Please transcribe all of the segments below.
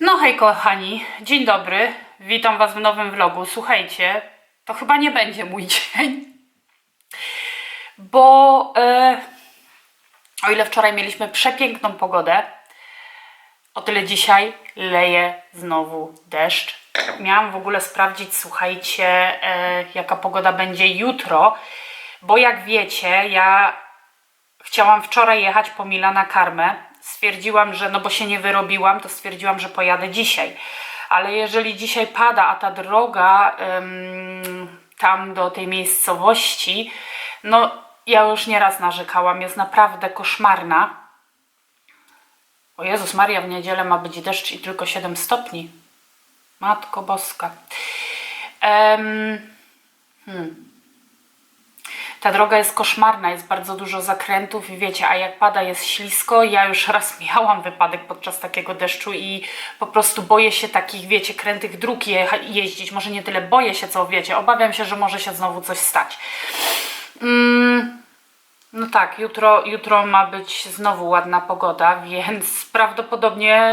No hej kochani, dzień dobry, witam was w nowym vlogu. Słuchajcie, to chyba nie będzie mój dzień, bo e, o ile wczoraj mieliśmy przepiękną pogodę, o tyle dzisiaj leje znowu deszcz. Miałam w ogóle sprawdzić, słuchajcie, e, jaka pogoda będzie jutro, bo jak wiecie, ja chciałam wczoraj jechać po Milana Karmę. Stwierdziłam, że no bo się nie wyrobiłam, to stwierdziłam, że pojadę dzisiaj. Ale jeżeli dzisiaj pada, a ta droga ym, tam do tej miejscowości, no ja już nieraz narzekałam, jest naprawdę koszmarna. O Jezus Maria, w niedzielę ma być deszcz i tylko 7 stopni. Matko Boska. Em, ta droga jest koszmarna, jest bardzo dużo zakrętów i wiecie, a jak pada jest ślisko. Ja już raz miałam wypadek podczas takiego deszczu i po prostu boję się takich, wiecie, krętych dróg jecha- jeździć. Może nie tyle boję się, co wiecie, obawiam się, że może się znowu coś stać. Mm, no tak, jutro, jutro ma być znowu ładna pogoda, więc prawdopodobnie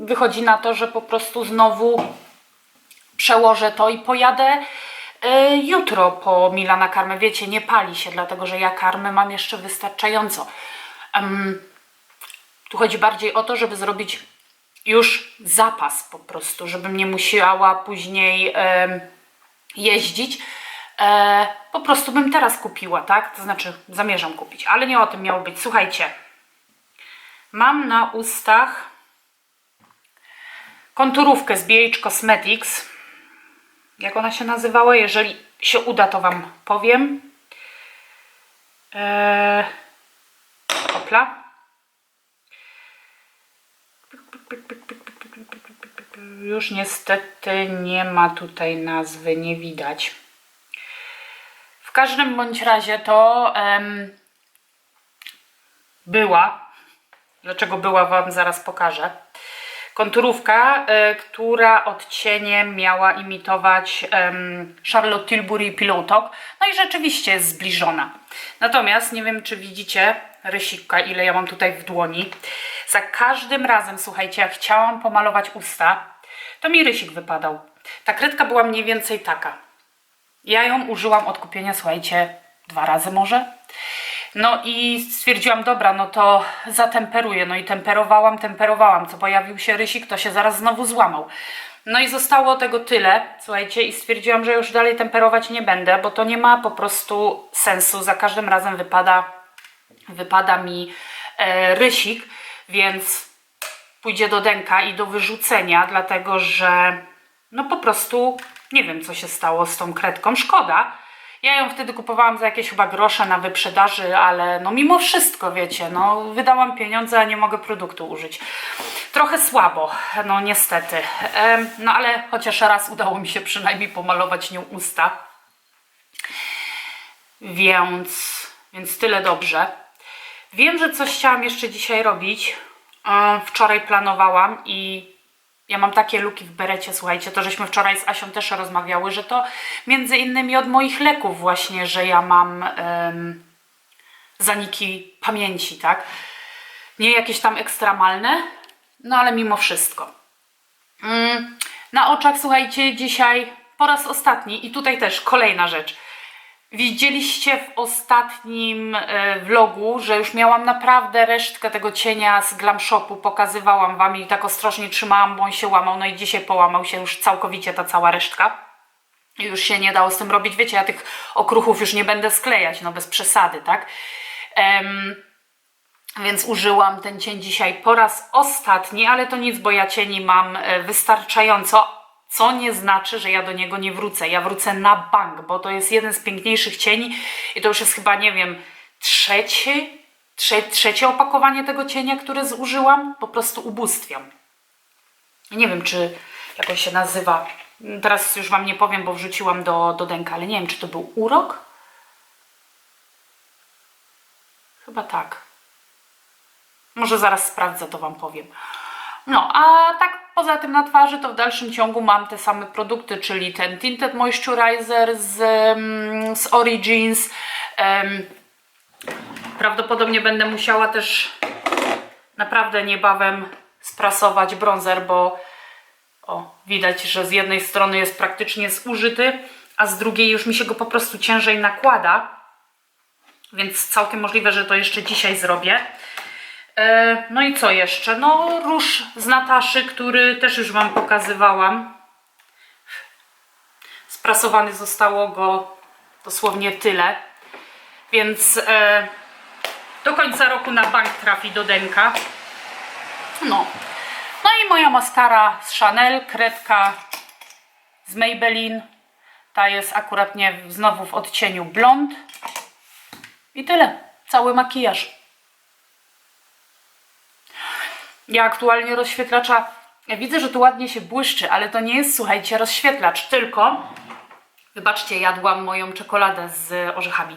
wychodzi na to, że po prostu znowu przełożę to i pojadę jutro po Milana karmę. Wiecie, nie pali się, dlatego że ja karmę mam jeszcze wystarczająco. Tu chodzi bardziej o to, żeby zrobić już zapas po prostu, żebym nie musiała później jeździć. E, po prostu bym teraz kupiła, tak? To znaczy zamierzam kupić, ale nie o tym miało być. Słuchajcie, mam na ustach konturówkę z BH Cosmetics. Jak ona się nazywała? Jeżeli się uda, to Wam powiem. Eee, opla. Już niestety nie ma tutaj nazwy, nie widać. W każdym bądź razie to em, była. Dlaczego była, Wam zaraz pokażę konturówka, e, która odcieniem miała imitować Charlotte Tilbury Pillow Talk. No i rzeczywiście jest zbliżona. Natomiast nie wiem, czy widzicie rysika, ile ja mam tutaj w dłoni. Za każdym razem, słuchajcie, jak chciałam pomalować usta, to mi rysik wypadał. Ta kredka była mniej więcej taka. Ja ją użyłam od kupienia, słuchajcie, dwa razy może. No i stwierdziłam, dobra, no to zatemperuję. No i temperowałam, temperowałam. Co pojawił się rysik, to się zaraz znowu złamał. No i zostało tego tyle, słuchajcie, i stwierdziłam, że już dalej temperować nie będę, bo to nie ma po prostu sensu. Za każdym razem wypada, wypada mi e, rysik, więc pójdzie do denka i do wyrzucenia, dlatego że no po prostu nie wiem, co się stało z tą kredką. Szkoda. Ja ją wtedy kupowałam za jakieś chyba grosze na wyprzedaży, ale no mimo wszystko, wiecie, no wydałam pieniądze, a nie mogę produktu użyć. Trochę słabo, no niestety. No ale chociaż raz udało mi się przynajmniej pomalować nią usta. Więc, więc tyle dobrze. Wiem, że coś chciałam jeszcze dzisiaj robić. E, Wczoraj planowałam i ja mam takie luki w berecie, słuchajcie, to żeśmy wczoraj z Asią też rozmawiały, że to między innymi od moich leków właśnie, że ja mam em, zaniki pamięci, tak? Nie jakieś tam ekstremalne, no ale mimo wszystko. Mm, na oczach, słuchajcie, dzisiaj po raz ostatni i tutaj też kolejna rzecz. Widzieliście w ostatnim e, vlogu, że już miałam naprawdę resztkę tego cienia z Glam Shopu, pokazywałam Wam i tak ostrożnie trzymałam, bo on się łamał, no i dzisiaj połamał się już całkowicie ta cała resztka. Już się nie dało z tym robić, wiecie, ja tych okruchów już nie będę sklejać, no bez przesady, tak? Em, więc użyłam ten cień dzisiaj po raz ostatni, ale to nic, bo ja cieni mam e, wystarczająco, co nie znaczy, że ja do niego nie wrócę. Ja wrócę na bank, bo to jest jeden z piękniejszych cieni i to już jest chyba, nie wiem, trzeci, trze, trzecie opakowanie tego cienia, które zużyłam. Po prostu ubóstwiam. Nie wiem, czy jak on się nazywa. Teraz już Wam nie powiem, bo wrzuciłam do, do denka, ale nie wiem, czy to był urok? Chyba tak. Może zaraz sprawdzę, to Wam powiem. No, a tak poza tym na twarzy to w dalszym ciągu mam te same produkty, czyli ten Tinted Moisturizer z, mm, z Origins. Prawdopodobnie będę musiała też naprawdę niebawem sprasować bronzer, bo o, widać, że z jednej strony jest praktycznie zużyty, a z drugiej już mi się go po prostu ciężej nakłada. Więc całkiem możliwe, że to jeszcze dzisiaj zrobię. E, No i co jeszcze? No róż z Nataszy, który też już Wam pokazywałam. Sprasowany zostało go dosłownie tyle. Więc e, do końca roku na bank trafi do Denka. No. No i moja maskara z Chanel, kredka z Maybelline. Ta jest akurat nie znowu w odcieniu blond. I tyle. Cały makijaż. Ja aktualnie rozświetlacza. Ja widzę, że tu ładnie się błyszczy, ale to nie jest, słuchajcie, rozświetlacz, tylko. Wybaczcie, jadłam moją czekoladę z orzechami.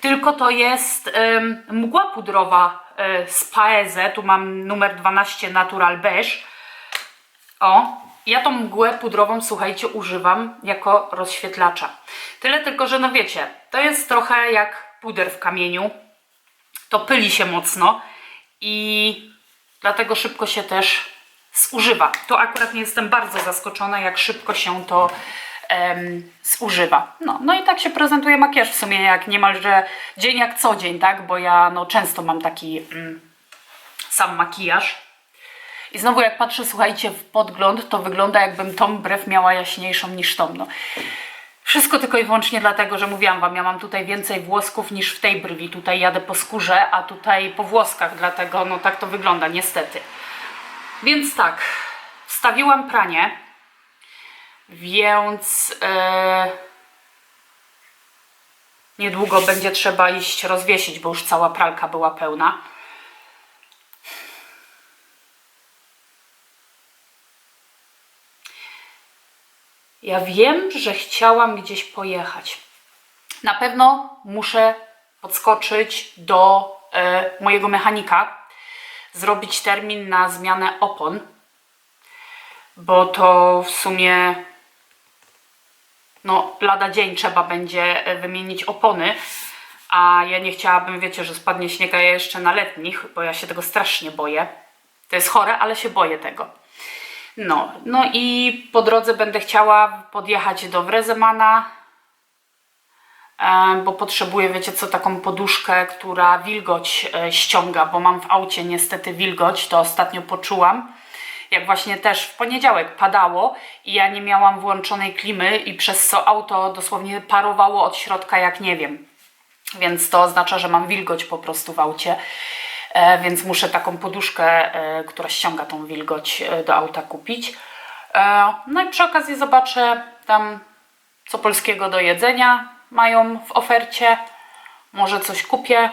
Tylko to jest em, mgła pudrowa e, z Paeze. Tu mam numer 12 Natural Beige. O, ja tą mgłę pudrową, słuchajcie, używam jako rozświetlacza. Tyle tylko, że no wiecie, to jest trochę jak puder w kamieniu. To pyli się mocno i dlatego szybko się też zużywa. To akurat nie jestem bardzo zaskoczona, jak szybko się to em, zużywa. No, no i tak się prezentuje makijaż w sumie jak niemalże dzień jak co dzień, tak? Bo ja no, często mam taki mm, sam makijaż. I znowu jak patrzę, słuchajcie, w podgląd, to wygląda jakbym tą brew miała jaśniejszą niż tą. No. Wszystko tylko i wyłącznie dlatego, że mówiłam Wam, ja mam tutaj więcej włosków niż w tej brwi. Tutaj jadę po skórze, a tutaj po włoskach, dlatego no tak to wygląda niestety. Więc tak, wstawiłam pranie, więc e, niedługo będzie trzeba iść rozwiesić, bo już cała pralka była pełna. Ja wiem, że chciałam gdzieś pojechać. Na pewno muszę podskoczyć do e, mojego mechanika, zrobić termin na zmianę opon, bo to w sumie no, lada dzień trzeba będzie e, wymienić opony, a ja nie chciałabym, wiecie, że spadnie śnieg, a ja jeszcze na letnich, bo ja się tego strasznie boję. To jest chore, ale się boję tego. No, no i po drodze będę chciała podjechać do Wrezemana, bo potrzebuję, wiecie co, taką poduszkę, która wilgoć e, ściąga, bo mam w aucie niestety wilgoć, to ostatnio poczułam. Jak właśnie też w poniedziałek padało i ja nie miałam włączonej klimy i przez co auto dosłownie parowało od środka jak nie wiem. Więc to oznacza, że mam wilgoć po prostu w aucie. E, więc muszę taką poduszkę, e, która ściąga tą wilgoć e, do auta kupić. No i przy okazji zobaczę tam, co polskiego do jedzenia mają w ofercie. Może coś kupię.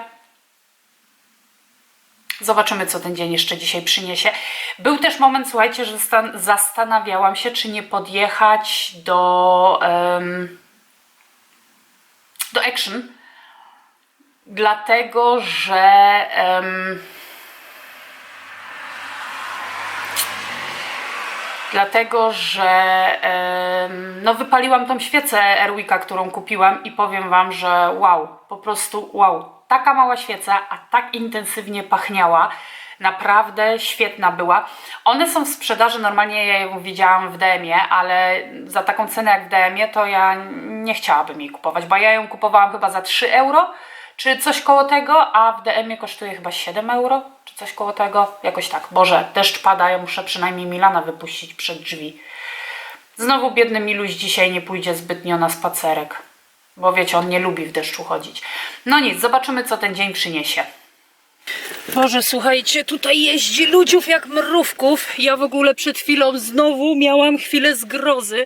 Zobaczymy, co ten dzień jeszcze dzisiaj przyniesie. Był też moment, słuchajcie, że stan- zastanawiałam się, czy nie podjechać do, em, do Action, dlatego że em, dlatego że no wypaliłam tą świecę Airwicka, którą kupiłam i powiem Wam, że wow, po prostu wow, taka mała świeca, a tak intensywnie pachniała, naprawdę świetna była. One są w sprzedaży, normalnie ja ją widziałam w DM-ie, ale za taką cenę jak w DM-ie to ja nie chciałabym jej kupować, bo ja ją kupowałam chyba za 3 euro, czy coś koło tego, a w DM-ie kosztuje chyba 7 euro, czy coś koło tego, jakoś tak. Boże, deszcz pada, ja muszę przynajmniej Milana wypuścić przed drzwi. Znowu biedny Miluś dzisiaj nie pójdzie zbytnio na spacerek, bo wiecie, on nie lubi w deszczu chodzić. No nic, zobaczymy co ten dzień przyniesie. Boże, słuchajcie, tutaj jeździ ludziów jak mrówków. Ja w ogóle przed chwilą znowu miałam chwilę zgrozy,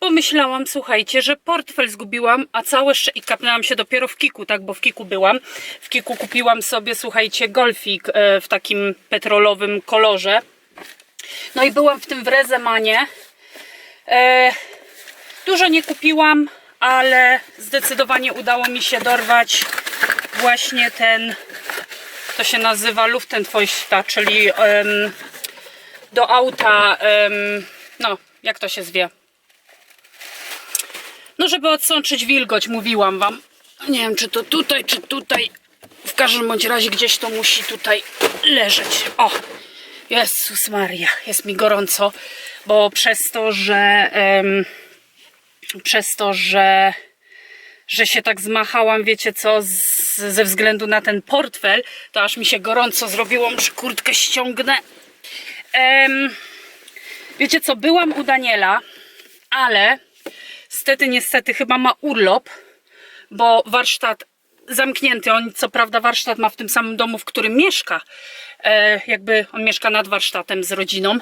bo myślałam, słuchajcie, że portfel zgubiłam, a całe szczę... i kapnęłam się dopiero w Kiku, tak, bo w Kiku byłam. W Kiku kupiłam sobie, słuchajcie, golfik e, w takim petrolowym kolorze. No i byłam w tym w Rezemanie. E, dużo nie kupiłam, ale zdecydowanie udało mi się dorwać właśnie ten to się nazywa Luftentfeuchter, czyli do auta, no jak to się zwie? No żeby odsączyć wilgoć, mówiłam wam. Nie wiem czy to tutaj, czy tutaj. W każdym bądź razie gdzieś to musi tutaj leżeć. O, Jezus Maria, jest mi gorąco, bo przez to, że em, przez to, że że się tak zmachałam, wiecie co, z, ze względu na ten portfel, to aż mi się gorąco zrobiło, muszę kurtkę ściągnę. Wiecie co, byłam u Daniela, ale stety, niestety chyba ma urlop, bo warsztat zamknięty. On co prawda warsztat ma w tym samym domu, w którym mieszka. E, jakby on mieszka nad warsztatem z rodziną.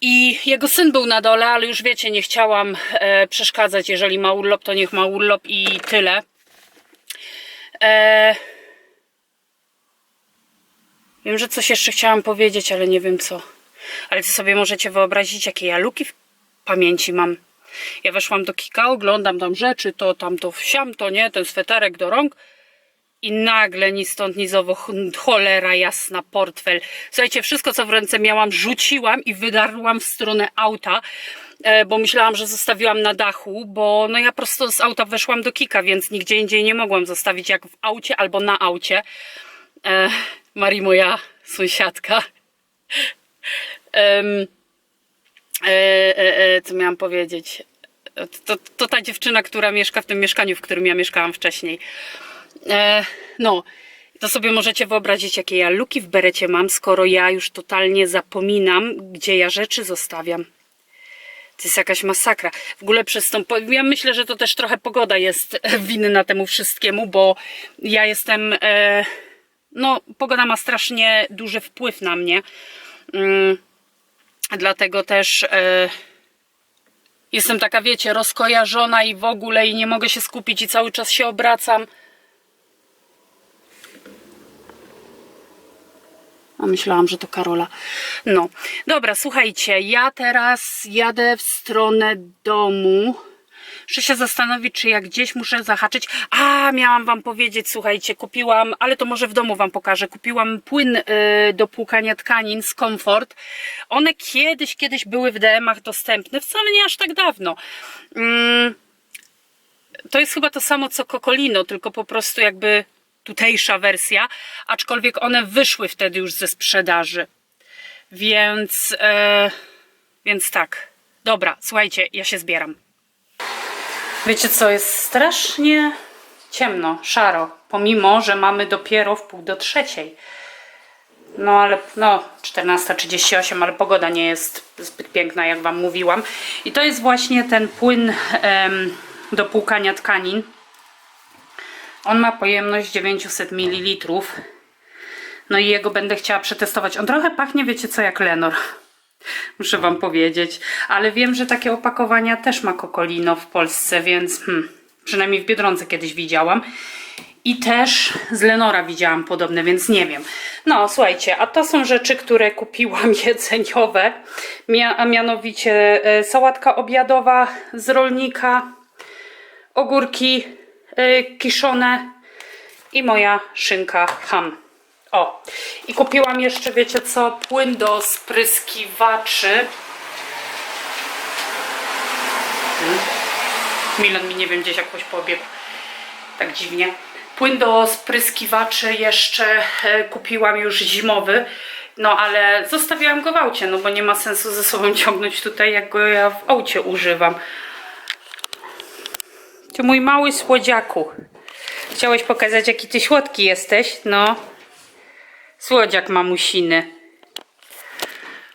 I jego syn był na dole, ale już wiecie, nie chciałam e, przeszkadzać. Jeżeli ma urlop, to niech ma urlop i tyle. E, wiem, że coś jeszcze chciałam powiedzieć, ale nie wiem co. Ale to sobie możecie wyobrazić, jakie ja luki w pamięci mam. Ja weszłam do Kika, oglądam tam rzeczy, to tam to wsiam, to nie, ten sweterek do rąk. I nagle ni stąd, ni zowo, ch- cholera jasna, portfel. Słuchajcie, wszystko co w ręce miałam, rzuciłam i wydarłam w stronę auta, e, bo myślałam, że zostawiłam na dachu, bo no ja prosto z auta weszłam do Kika, więc nigdzie indziej nie mogłam zostawić, jak w aucie albo na aucie. E, Mari, moja sąsiadka. Em, e, e, e, co miałam powiedzieć? E, To, to ta dziewczyna, która mieszka w tym mieszkaniu, w którym ja mieszkałam wcześniej. E, no, to sobie możecie wyobrazić, jakie ja luki w berecie mam, skoro ja już totalnie zapominam, gdzie ja rzeczy zostawiam. To jest jakaś masakra. W ogóle przez tą. Ja myślę, że to też trochę pogoda jest winna temu wszystkiemu, bo ja jestem. E, no, pogoda ma strasznie duży wpływ na mnie. Mm, dlatego też. E, Jestem taka, wiecie, rozkojarzona i w ogóle i nie mogę się skupić i cały czas się obracam. A myślałam, że to Karola. No, dobra, słuchajcie, ja teraz jadę w stronę domu. Muszę się zastanowić, czy jak gdzieś muszę zahaczyć. A, miałam wam powiedzieć, słuchajcie, kupiłam, ale to może w domu wam pokażę. Kupiłam płyn y, do płukania tkanin z Comfort. One kiedyś, kiedyś były w DM-ach dostępne, wcale nie aż tak dawno. Mm, to jest chyba to samo co Kokolino, tylko po prostu jakby tutejsza wersja, aczkolwiek one wyszły wtedy już ze sprzedaży. Więc, e, więc tak. Dobra, słuchajcie, ja się zbieram. Wiecie co, jest strasznie ciemno, szaro, pomimo, że mamy dopiero w pół do trzeciej. No ale no 14.38, ale pogoda nie jest zbyt piękna, jak Wam mówiłam. I to jest właśnie ten płyn em, do płukania tkanin. On ma pojemność 900 ml. No i jego będę chciała przetestować. On trochę pachnie, wiecie co, jak Lenor. Muszę Wam powiedzieć. Ale wiem, że takie opakowania też ma Kokolino w Polsce, więc hmm, przynajmniej w Biedronce kiedyś widziałam. I też z Lenora widziałam podobne, więc nie wiem. No, słuchajcie, a to są rzeczy, które kupiłam jedzeniowe. A mianowicie e, sałatka obiadowa z rolnika, ogórki e, kiszone i moja szynka ham. O, i kupiłam jeszcze, wiecie co, płyn do spryskiwaczy. Hmm. Milan mi nie wiem, gdzieś jakoś pobiegł. Tak dziwnie. Płyn do spryskiwaczy jeszcze e, kupiłam już zimowy. No ale zostawiłam go w aucie, no bo nie ma sensu ze sobą ciągnąć tutaj, jak go ja w aucie używam. Ty mój mały słodziaku. Chciałeś pokazać, jaki ty słodki jesteś? No. Słodziak mamusiny.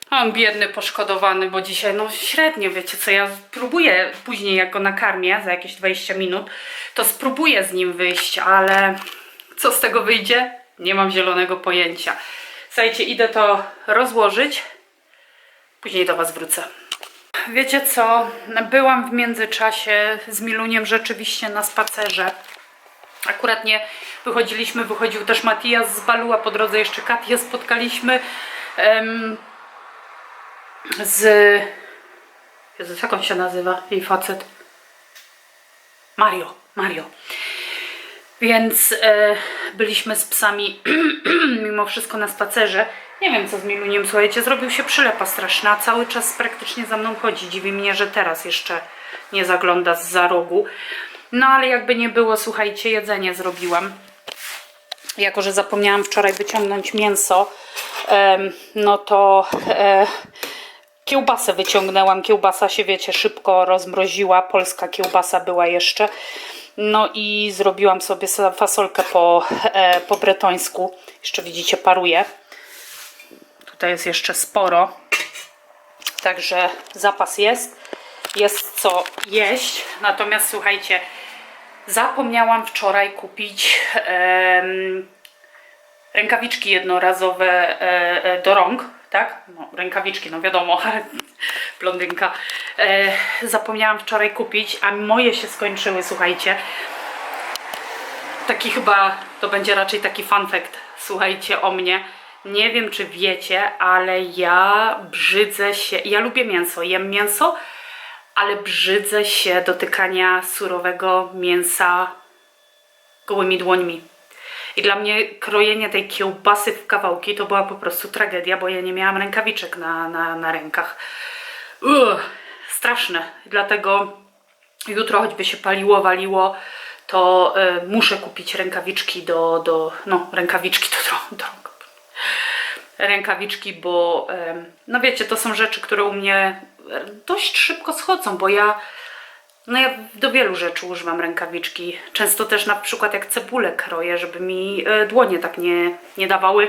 On biedny, poszkodowany, bo dzisiaj no średnio, wiecie co, ja próbuję później jak go nakarmię za jakieś 20 minut, to spróbuję z nim wyjść, ale co z tego wyjdzie? Nie mam zielonego pojęcia. Słuchajcie, idę to rozłożyć, później do Was wrócę. Wiecie co, byłam w międzyczasie z Miluniem rzeczywiście na spacerze. Akurat nie wychodziliśmy, wychodził też Matias z Balu, a po drodze jeszcze Katię spotkaliśmy em, z... Jezus, jak on się nazywa, jej facet? Mario, Mario. Więc e, byliśmy z psami mimo wszystko na spacerze. Nie wiem co z Miluniem, słuchajcie, zrobił się przylepa straszna, cały czas praktycznie za mną chodzi. Dziwi mnie, że teraz jeszcze nie zagląda z za rogu. No ale jakby nie było, słuchajcie, jedzenie zrobiłam. jako że zapomniałam wczoraj wyciągnąć mięso, no to e, kiełbasę wyciągnęłam. Kiełbasa się, wiecie, szybko rozmroziła. Polska kiełbasa była jeszcze. No i zrobiłam sobie fasolkę po, e, po bretońsku. Jeszcze widzicie, paruje. Tutaj jest jeszcze sporo. Także zapas jest. Jest co jeść. Natomiast słuchajcie, zapomniałam wczoraj kupić rękawiczki jednorazowe e, e, do rąk, tak? No, rękawiczki, no wiadomo, blondynka. E, zapomniałam wczoraj kupić, a moje się skończyły, słuchajcie. Taki chyba, to będzie raczej taki fun fact, słuchajcie, o mnie. Nie wiem, czy wiecie, ale ja brzydzę się, ja lubię mięso, jem mięso, ale brzydzę się dotykania surowego mięsa gołymi dłońmi. I dla mnie krojenie tej kiełbasy w kawałki to była po prostu tragedia, bo ja nie miałam rękawiczek na, na, na rękach. Uch, straszne. Dlatego jutro choćby się paliło, waliło, to y, muszę kupić rękawiczki do, do no rękawiczki do, do rąk. Rękawiczki, bo no wiecie, to są rzeczy, które u mnie dość szybko schodzą, bo ja no ja do wielu rzeczy używam rękawiczki. Często też na przykład jak cebulę kroję, żeby mi e, dłonie tak nie, nie dawały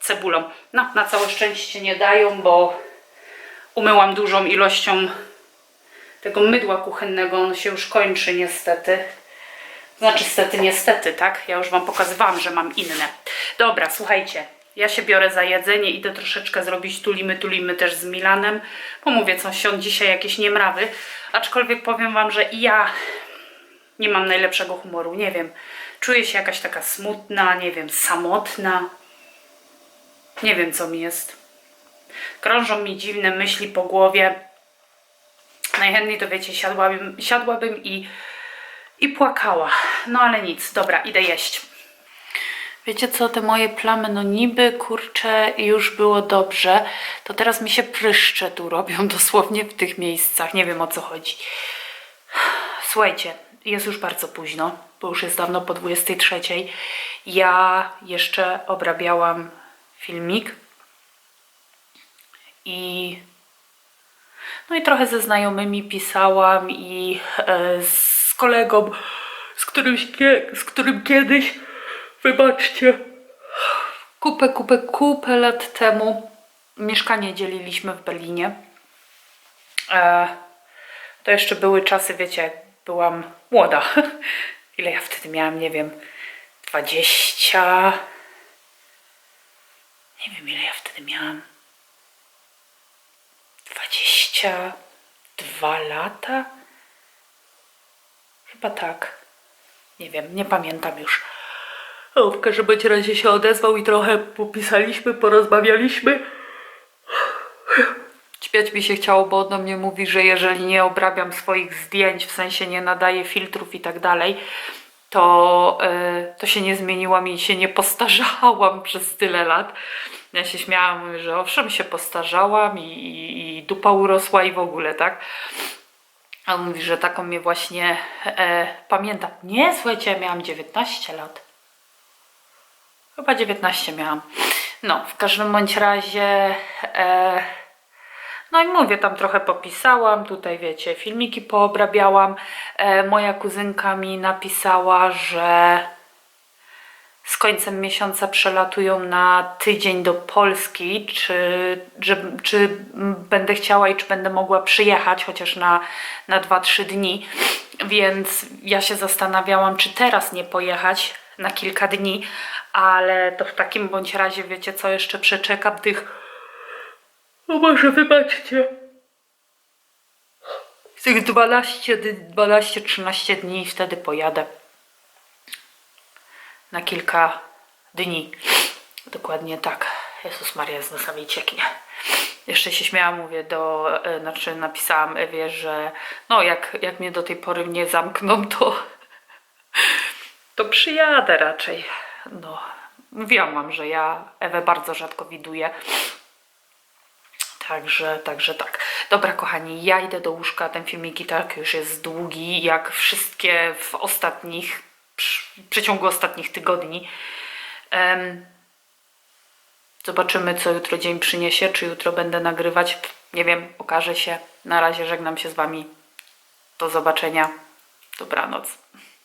cebulą. No, na całe szczęście nie dają, bo umyłam dużą ilością tego mydła kuchennego. Ono się już kończy niestety. Znaczy stety, niestety, tak? Ja już Wam pokazywałam, że mam inne. Dobra, słuchajcie. Ja się biorę za jedzenie, idę troszeczkę zrobić tulimy, tulimy też z Milanem. Bo mówię, on dzisiaj jakieś niemrawy. Aczkolwiek powiem Wam, że i ja nie mam najlepszego humoru, nie wiem. Czuję się jakaś taka smutna, nie wiem, samotna. Nie wiem, co mi jest. Krążą mi dziwne myśli po głowie. Najchętniej to wiecie, siadłabym, siadłabym i, i płakała. No ale nic, dobra, idę jeść. Wiecie co, te moje plamy, no niby kurczę już było dobrze, to teraz mi się pryszcze tu robią dosłownie w tych miejscach. Nie wiem o co chodzi. Słuchajcie, jest już bardzo późno, bo już jest dawno po 23. Ja jeszcze obrabiałam filmik i no i trochę ze znajomymi pisałam i e, z kolegą, z, którymś, kie- z którym kiedyś, wybaczcie, kupę, kupę, kupę lat temu mieszkanie dzieliliśmy w Berlinie. E, to jeszcze były czasy, wiecie, jak byłam młoda. Ile ja wtedy miałam, nie wiem, 20. Nie wiem, ile ja wtedy miałam. 22 lata? Chyba tak. Nie wiem, nie pamiętam już. O, w każdym bądź razie się odezwał i trochę popisaliśmy, porozmawialiśmy. Śmiać mi się chciało, bo do mnie mówi, że jeżeli nie obrabiam swoich zdjęć, w sensie nie nadaję filtrów i tak dalej, to, y, to się nie zmieniłam i się nie postarzałam przez tyle lat. Ja się śmiałam, że owszem, się postarzałam i, i, i dupa urosła i w ogóle, tak? A on mówi, że taką mnie właśnie e, pamięta. Nie, słuchajcie, ja miałam 19 lat. Chyba 19 miałam. No, w każdym bądź razie. E, no i mówię, tam trochę popisałam, tutaj wiecie, filmiki poobrabiałam. E, moja kuzynka mi napisała, że z końcem miesiąca przelatują na tydzień do Polski, czy, czy m, będę chciała i czy będę mogła przyjechać chociaż na, na 2-3 dni. Więc ja się zastanawiałam, czy teraz nie pojechać na kilka dni, ale to w takim bądź razie wiecie co, jeszcze przeczekam tych o może wybaczcie. Z tych 12, 12-13 dni i wtedy pojadę. Na kilka dni. Dokładnie tak. Jezus Maria z nosami cieknie. Jeszcze się śmiałam, mówię do, e, znaczy napisałam Ewie, że no jak, jak mnie do tej pory nie zamkną, to to przyjadę raczej. No, mówiłam wam, że ja Ewę bardzo rzadko widuję. Także, także tak. Dobra, kochani, ja idę do łóżka. Ten filmik i tak już jest długi, jak wszystkie w ostatnich, w przeciągu ostatnich tygodni. Em, Zobaczymy, co jutro dzień przyniesie. Czy jutro będę nagrywać? Nie wiem, okaże się. Na razie żegnam się z Wami. Do zobaczenia. Dobranoc.